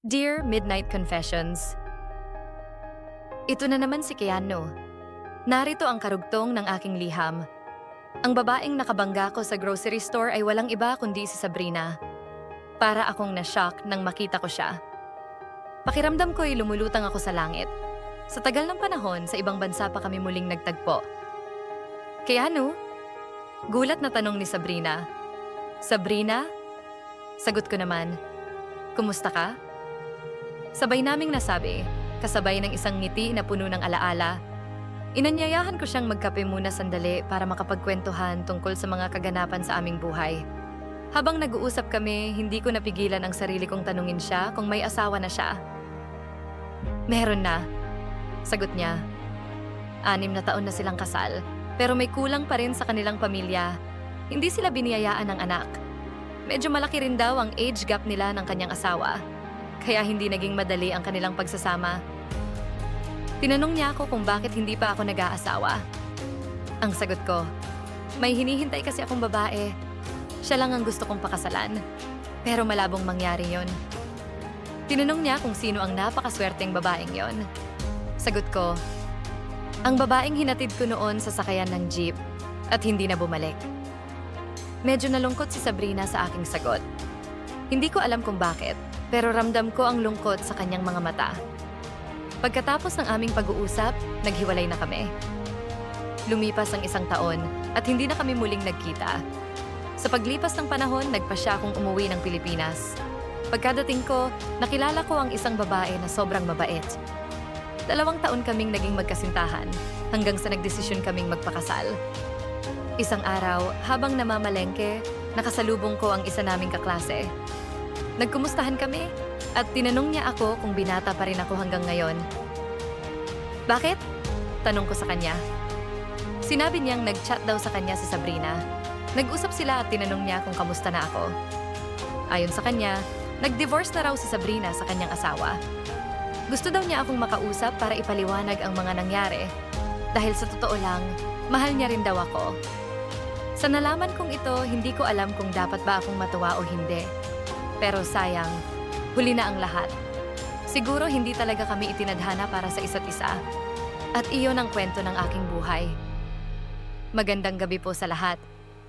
Dear Midnight Confessions, Ito na naman si Keanu. Narito ang karugtong ng aking liham. Ang babaeng nakabangga ko sa grocery store ay walang iba kundi si Sabrina. Para akong na-shock nang makita ko siya. Pakiramdam ko'y lumulutang ako sa langit. Sa tagal ng panahon, sa ibang bansa pa kami muling nagtagpo. Keanu? Gulat na tanong ni Sabrina. Sabrina? Sagot ko naman, Kumusta ka? Sabay naming nasabi, kasabay ng isang ngiti na puno ng alaala. Inanyayahan ko siyang magkape muna sandali para makapagkwentuhan tungkol sa mga kaganapan sa aming buhay. Habang nag-uusap kami, hindi ko napigilan ang sarili kong tanungin siya kung may asawa na siya. Meron na, sagot niya. Anim na taon na silang kasal, pero may kulang pa rin sa kanilang pamilya. Hindi sila biniyayaan ng anak. Medyo malaki rin daw ang age gap nila ng kanyang asawa, kaya hindi naging madali ang kanilang pagsasama. Tinanong niya ako kung bakit hindi pa ako nag-aasawa. Ang sagot ko, may hinihintay kasi akong babae. Siya lang ang gusto kong pakasalan. Pero malabong mangyari yon. Tinanong niya kung sino ang napakaswerteng babaeng yon. Sagot ko, ang babaeng hinatid ko noon sa sakayan ng jeep at hindi na bumalik. Medyo nalungkot si Sabrina sa aking sagot. Hindi ko alam kung bakit, pero ramdam ko ang lungkot sa kanyang mga mata. Pagkatapos ng aming pag-uusap, naghiwalay na kami. Lumipas ang isang taon at hindi na kami muling nagkita. Sa paglipas ng panahon, nagpa siya akong umuwi ng Pilipinas. Pagkadating ko, nakilala ko ang isang babae na sobrang mabait. Dalawang taon kaming naging magkasintahan hanggang sa nagdesisyon kaming magpakasal. Isang araw, habang namamalengke, nakasalubong ko ang isa naming kaklase. Nagkumustahan kami at tinanong niya ako kung binata pa rin ako hanggang ngayon. Bakit? Tanong ko sa kanya. Sinabi niyang nag-chat daw sa kanya si Sabrina. Nag-usap sila at tinanong niya kung kamusta na ako. Ayon sa kanya, nag-divorce na raw si Sabrina sa kanyang asawa. Gusto daw niya akong makausap para ipaliwanag ang mga nangyari. Dahil sa totoo lang, mahal niya rin daw ako. Sa nalaman kong ito, hindi ko alam kung dapat ba akong matuwa o hindi. Pero sayang, huli na ang lahat. Siguro hindi talaga kami itinadhana para sa isa't isa. At iyon ang kwento ng aking buhay. Magandang gabi po sa lahat.